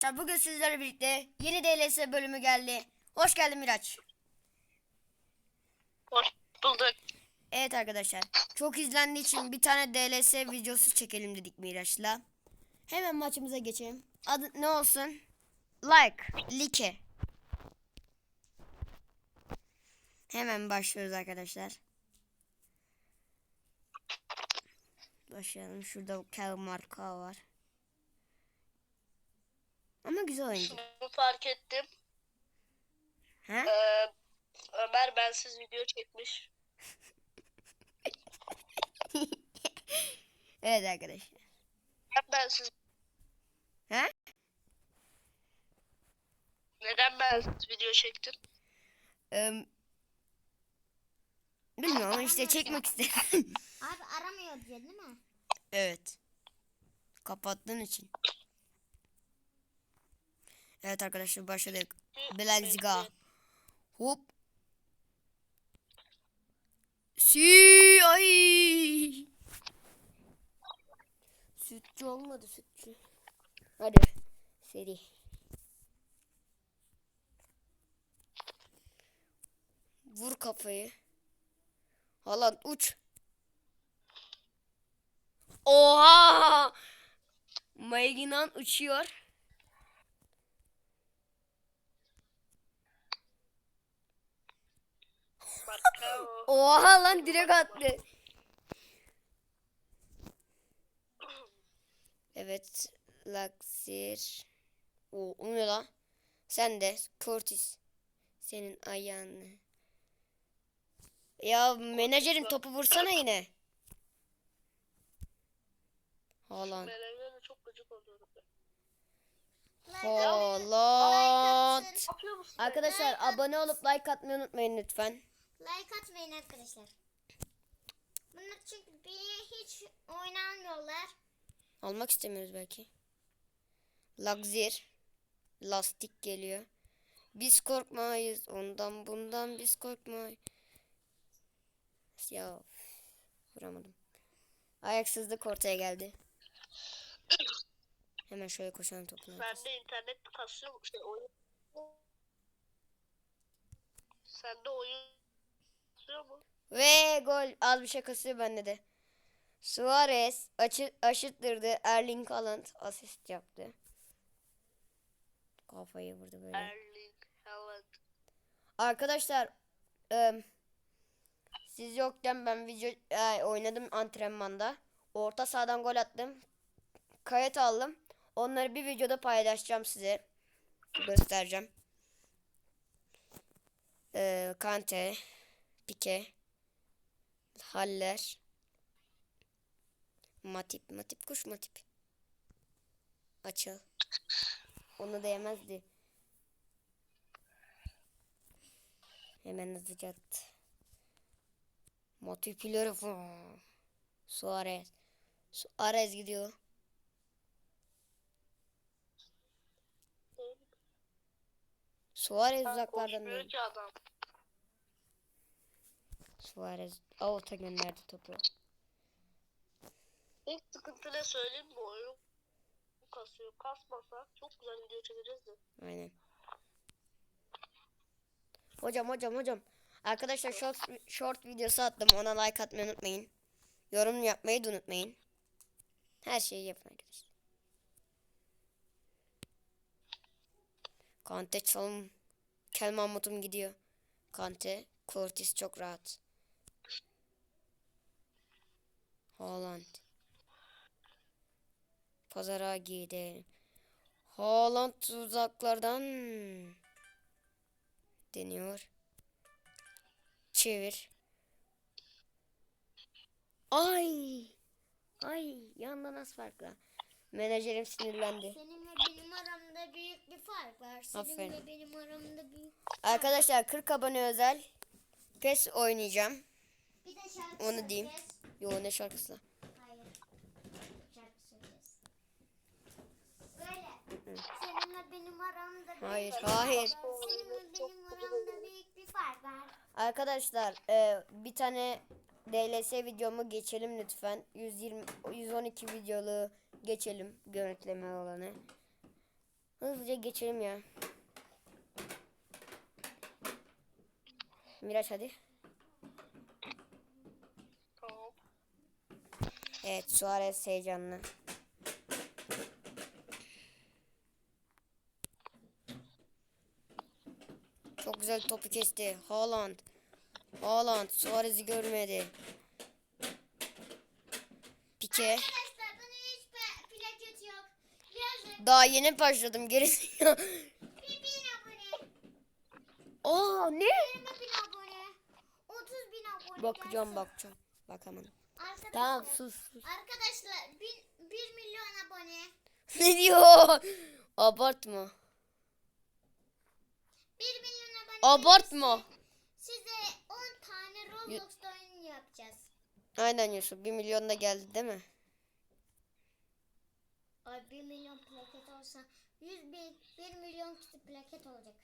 arkadaşlar bugün sizlerle birlikte yeni DLS bölümü geldi. Hoş geldin Miraç. Hoş bulduk. Evet arkadaşlar çok izlendiği için bir tane DLS videosu çekelim dedik Miraç'la. Hemen maçımıza geçelim. Adı ne olsun? Like, like. Hemen başlıyoruz arkadaşlar. Başlayalım. Şurada Kel marka var. Ama güzel oyuncu. Şunu fark ettim. He? Ee, Ömer bensiz video çekmiş. Evet arkadaşlar. Neden bensiz? He? Neden bensiz video çektin? Eee, bilmiyorum işte çekmek istedim. Abi aramıyor diye değil mi? evet. Kapattığın için. Evet arkadaşlar başladık. Belazga. Hop. Si ay. Sütçü olmadı sütçü. Hadi seri. Vur kafayı. Haaland uç. Oha! Mayginan uçuyor. Marka o. Oha lan direkt attı. Evet. Laksir. O, o ne lan? Sen de Curtis. Senin ayağını. Ya menajerin topu vursana yine. Haaland. Menemen çok gıcık oluyorum. Haaland. Arkadaşlar abone olup like atmayı unutmayın lütfen. Like atmayın arkadaşlar. Bunlar çünkü bir hiç oynamıyorlar. Almak istemiyoruz belki. Lagzir. Lastik geliyor. Biz korkmayız. Ondan bundan biz korkmayız. Ya vuramadım. Ayaksızlık ortaya geldi. Hemen şöyle koşalım topuna. Bende internet kasıyor? Şey, oyun. Sende oyun kasıyor mu? Ve gol az bir şey kasıyor bende de. Suarez açı, aşıttırdı. Erling Haaland asist yaptı. Kafayı vurdu böyle. Erling Haaland. Arkadaşlar em, siz yokken ben video e, oynadım antrenmanda. Orta sahadan gol attım. Kayıt aldım. Onları bir videoda paylaşacağım size. Göstereceğim. Ee, Kante, Pike, Haller, Matip, Matip kuş Matip. Açıl. Onu da yemezdi. Hemen hızlıca at. Matip ileri. Suarez. Suarez gidiyor. Suarez uzaklardan Koşmuyor ki adam. Suarez avuta gönderdi topu. İlk sıkıntı ne söyleyeyim mi? Oyun kasıyor. Kasmasa çok güzel video çekeceğiz de. Aynen. Hocam hocam hocam. Arkadaşlar short, short videosu attım. Ona like atmayı unutmayın. Yorum yapmayı da unutmayın. Her şeyi yapın arkadaşlar. Kante çalım. Kel Mahmut'um gidiyor. Kante. Curtis çok rahat. Haaland. Pazara gidelim. Haaland uzaklardan deniyor. Çevir. Ay. Ay yandan az farkla. Menajerim sinirlendi. Seninle benim aramda büyük bir fark var. Seninle Aferin. benim aramda büyük. Arkadaşlar 40 abone özel PES oynayacağım. Bir de şarkı Onu diyeyim. Yo ne şarkısı? Hayır. Şarkı söyleyeceğiz. Böyle. Seninle benim aramda büyük Hayır, bir hayır. fark var. Seninle benim aramda büyük bir fark var. Arkadaşlar e, bir tane DLS videomu geçelim lütfen. 120 112 videolu geçelim görüntüleme olanı. Hızlıca geçelim ya. Miraç hadi. Tamam. Evet Suarez heyecanlı. Çok güzel topu kesti. Haaland. Haaland Suarez'i görmedi. Pike. Daha yeni başladım gerisi. Abone. Aa ne? 20 bin abone. 30 bin abone. Bakacağım bakacağım. Bakamadım. Tamam sus sus. Arkadaşlar 1 1 milyon abone. ne diyor? Abartma. 1 milyon abone. Abartma. Size 10 tane Roblox'ta oyun yapacağız. Aynen Yusuf. Bir milyon da geldi değil mi? Ay 1 milyon plaket olsa 100 bin 1 milyon kişi plaket olacak.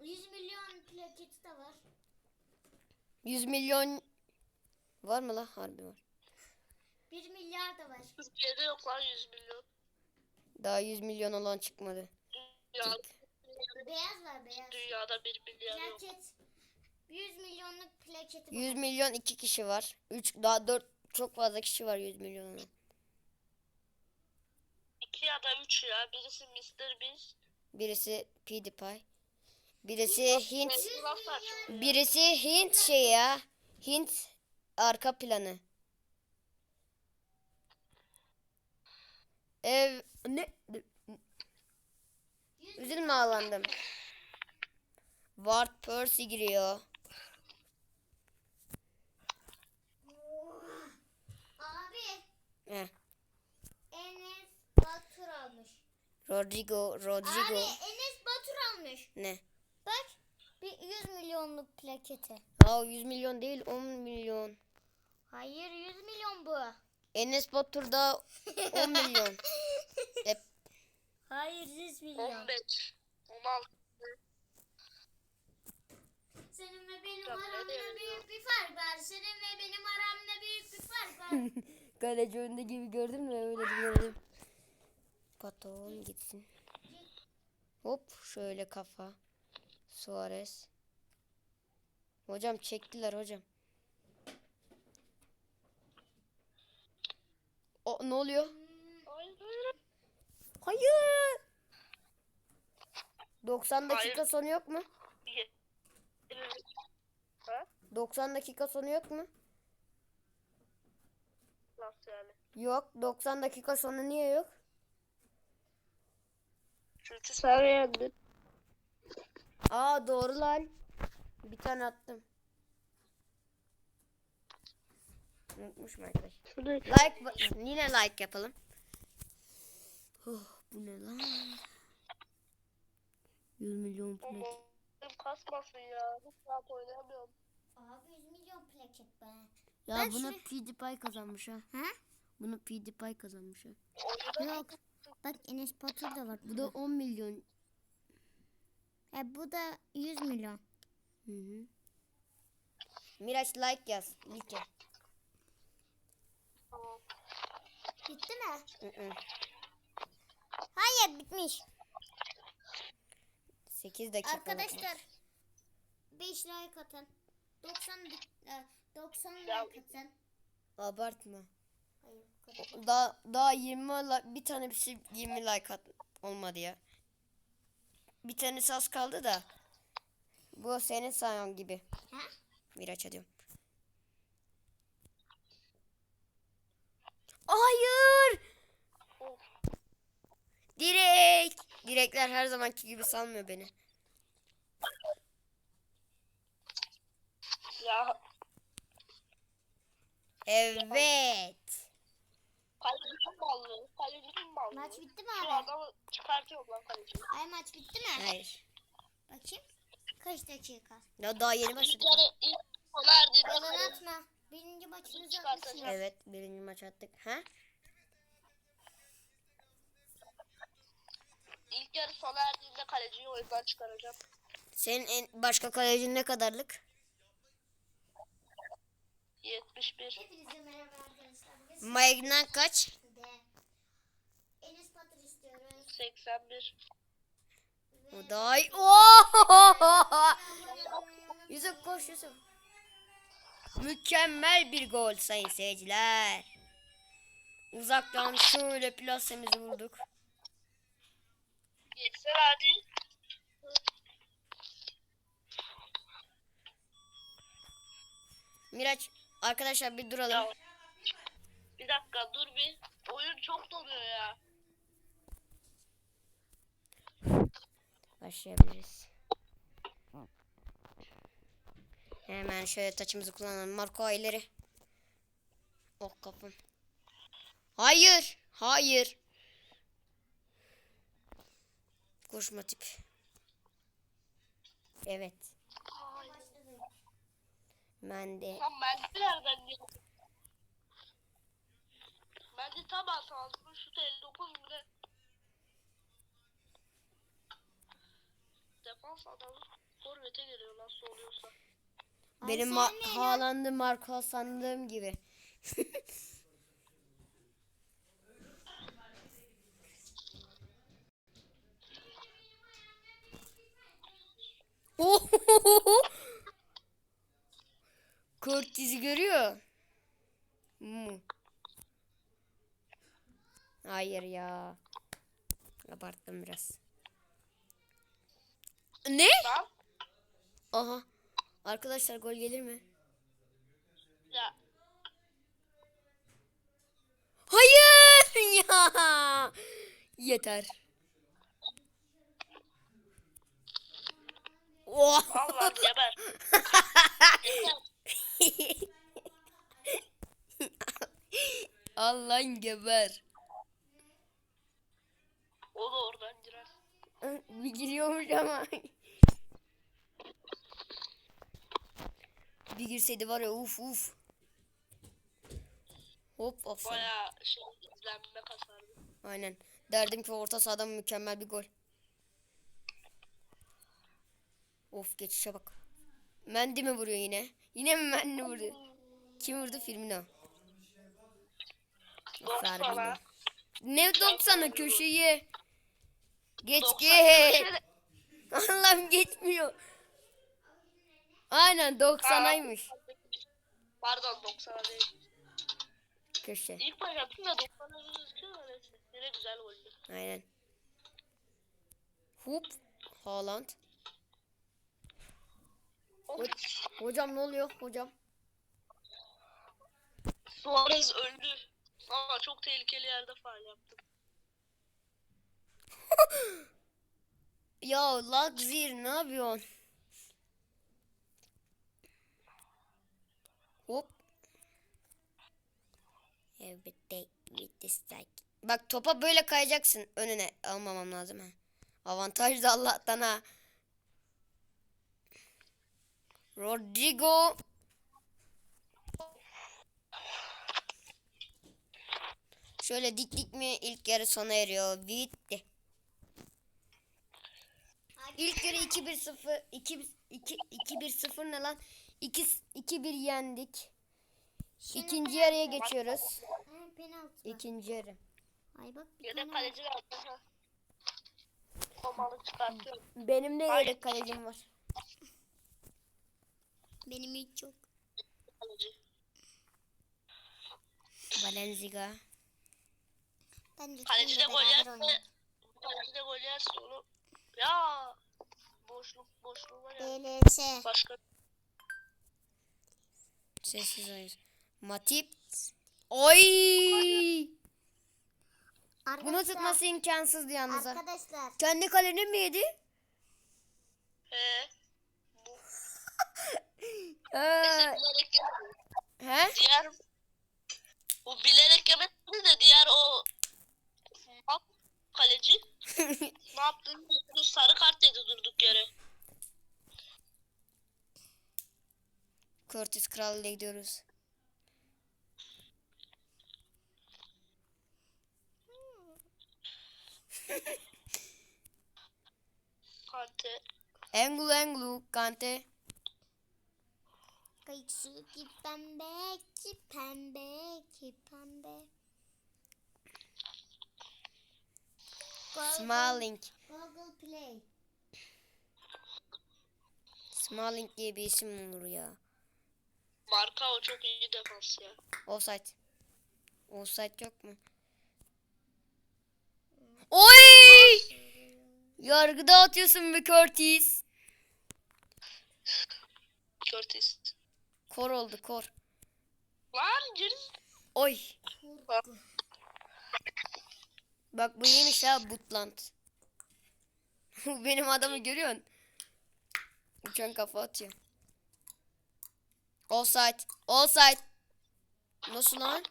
100 milyon plaketi de var. 100 milyon var mı la? Harbi var. 1 milyar da var. Türkiye'de yok lan 100 milyon. Daha 100 milyon olan çıkmadı. Dünyada, Beyaz var beyaz. dünyada 1 milyar yok. Plaket. 100 milyonluk plaketi var. 100 milyon iki kişi var. 3 daha 4 çok fazla kişi var 100 milyon olan. 2 ya da 3 ya. Birisi Mr. Beast. Birisi PewDiePie. Birisi Hint. Birisi Hint şey ya. Hint arka planı. Ev ne? Üzülme ağlandım. Ward Percy giriyor. Abi Heh. Enes Batur almış. Rodrigo, Rodrigo. Abi Enes Batur almış. Ne? Bak bir 100 milyonluk plaketi. Aa 100 milyon değil 10 milyon. Hayır 100 milyon bu. Enes Batur da 10 milyon. Hep Hayır 100 milyon. 15. 16. Senin ve benim Tabii, aramda büyük bir fark var. Senin ve benim aramda büyük bir fark var. kaleci önünde gibi gördün mü? Öyle dedim. Paton gitsin. Hop şöyle kafa. Suarez. Hocam çektiler hocam. O ne oluyor? Hayır. Hayır. 90 dakika Hayır. sonu yok mu? Ye- Ha? 90 dakika sonu yok mu? Nasıl yani? Yok. 90 dakika sonu niye yok? Çünkü sen yendin. Aa doğru lan. Bir tane attım. Unutmuşum arkadaşlar. Like yine like yapalım. Oh, bu ne lan? 100 milyon plaket. Benim kasmasın ya. Hiç rahat oynayamıyorum. Abi 100 milyon plaket be. Ya Ben bunu şuraya- PewDiePie kazanmış ha. Ha? Bunu PewDiePie kazanmış ha. Yok. Bak Enes Batur da var. Bu da 10 milyon. E, bu da 100 milyon. Hı hı. Miraç like yaz. Like. Bitti mi? Hı hı. Hayır bitmiş. 8 dakika. Arkadaşlar 5 like atın. 90 dik- e, 90 Ya- like atın. Abartma. Hayır. bu kadar. Daha daha 20 like, bir tane bir şey 20 like at olmadı ya. Bir tanesi az kaldı da. Bu senin sayan gibi. Ha? Miraç diyorum. Hayır. Of. Direkt. Direkler her zamanki gibi salmıyor beni. Ya Evet. Kalecinin ballı. Kalecinin ballı. Maç bitti mi Şu abi? adamı çıkartıyorum lan kaleciyi. Ay maç bitti mi? Hayır. Bakayım. Kaç dakika? Ya daha yeni Bir başladık. kere ilk sona erdiğinde Yalan atma. Birinci maçınızı Çıkartacağım. atmışsınız. Evet birinci maç attık. Ha? İlk yarı sona erdiğinde kaleciyi oyundan çıkaracağım. Senin en başka kalecin ne kadarlık? 71. Hepinize merhaba Magnan kaç? sizde Enes Batur istiyoruz. 81. O daha iyi. Oo! Yusuf koş Yusuf. Mükemmel bir gol sayın seyirciler. Uzaktan şöyle plasemizi vurduk. Geçsen hadi. Miraç arkadaşlar bir duralım. Ya. Bir dakika dur bir. Oyun çok doluyor ya. Başlayabiliriz. Hemen şöyle taçımızı kullanalım. Marco ileri. Oh kapım. Hayır. Hayır. Koşma tip. Evet. Ben de. Lan Mendi nereden geldi? Mendi tam alsın. Şut 59 mu ne? Defans adamı forvete geliyor nasıl oluyorsa. Benim ma-? Haaland'ı Marco sandığım gibi. Ohohoho! Curtis'i görüyor. mu? Hayır ya. Abarttım biraz. Ne? Aha. Arkadaşlar gol gelir mi? ya Hayır ya. Yeter. Oh. Allah geber. Allah'ın geber. O da oradan girer. Bir giriyormuş ama. Bir girseydi var ya uf uf. Hop aferin. Baya şey izlenme kasardı. Aynen. Derdim ki orta sahadan mükemmel bir gol. Of geçişe bak. Mendi mi vuruyor yine? Yine mi Mendi vuruyor? Kim vurdu? Firmino. Benim. Ne 90'a köşeyi? Geç Doksan geç. köşede- Allah'ım geçmiyor. Aynen 90'aymış. Pardon 90 değil. Köşe. İlk attım da 90'a gözüküyor da neyse. Yine güzel goldü. Aynen. Hop. Haaland. Of. Hocam ne oluyor hocam? Suarez öldü. Ama çok tehlikeli yerde faal yaptım. Ya Lagzir ne yapıyorsun? Hop. With the strike. Bak topa böyle kayacaksın önüne. Almamam lazım ha. Avantaj da Allah'tan ha. Rodrigo. Şöyle dik dik mi ilk yarı sona eriyor. Bitti. İlk yarı 2-1-0 2 2 2-1-0 ne lan? 2 2-1 yendik. İkinci yarıya geçiyoruz. Ha, penaltı. İkinci yarı. Ay bak bir tane var. kaleci verdi. ha. Komalı çıkartıyorum. Benim de yedek kalecim var. Benim hiç yok. Kaleci. Valencia. Ben de Kaleci de seninle gol beraber yerse. Kaleci de gol yerse onu ya boşluk boşluğu var ya. DLS. Başka Sessiz oyun. Matip. Oy! Bunu tutması imkansızdı yalnız. arkadaşlar Kendi kaleni mi yedi? he. Bu Ee, he? Diğer bu bilerek yemedi de diğer o kaleci ne bilmiyorum. sarı kart dedi durduk yere. Curtis Kral ile gidiyoruz. Kante. Englu Englu Kante. kayıksı ki pembe ki pembe ki pembe. Google- Smalling. Google Play. Smalling diye bir isim olur ya. Marka o çok iyi defans ya. Offside. Offside yok mu? Oy! Yargıda atıyorsun be Curtis. Curtis. Kor oldu kor. Lan geri. Oy. Kurgu. Bak bu iyiymiş ha Butland. Benim adamı görüyorsun. Uçan kafa atıyor. Offside. Offside. Nasıl lan?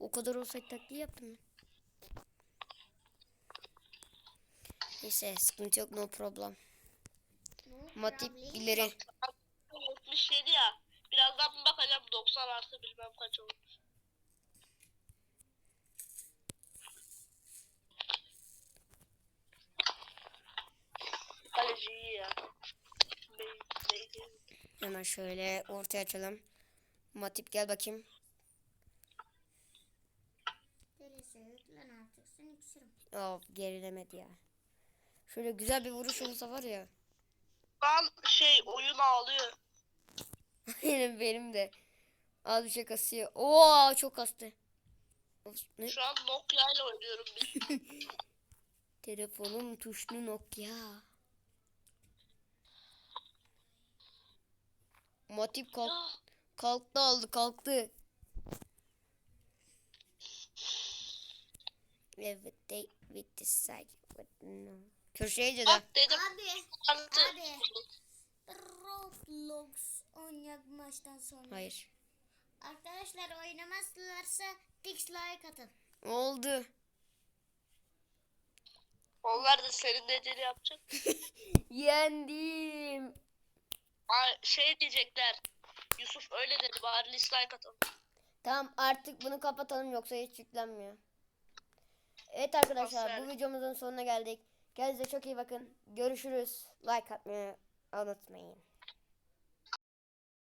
O kadar offside taklidi yaptım. ya. Neyse sıkıntı yok no problem. Matip ileri. 77 ya. Birazdan bir bakacağım 90 artı bilmem kaç olmuş. Şöyle ortaya açalım. Matip gel bakayım. Aa gerilemedi ya. Şöyle güzel bir vuruş olsa var ya. Lan şey oyun ağlıyor. Benim benim de. Az bir şey kasıyor. Oo çok kastı. Of, Ne? Şu an Nokia ile oynuyorum biz. Telefonum tuşlu Nokia. Matip kalk, Ya, kalktı aldı kalktı. Evet de with the side. With no. Köşeye de. Bak dedim. Abi. Abi. Roblox oynayak maçtan sonra. Hayır. Arkadaşlar oynamazlarsa dislike atın. Oldu. Onlar da senin dediğini yapacak. Yendim. Aa, şey diyecekler. Yusuf öyle dedi bari dislike atalım. Tamam artık bunu kapatalım yoksa hiç yüklenmiyor. Evet arkadaşlar Nasıl bu videomuzun sonuna geldik. Kendinize çok iyi bakın. Görüşürüz. Like atmayı unutmayın.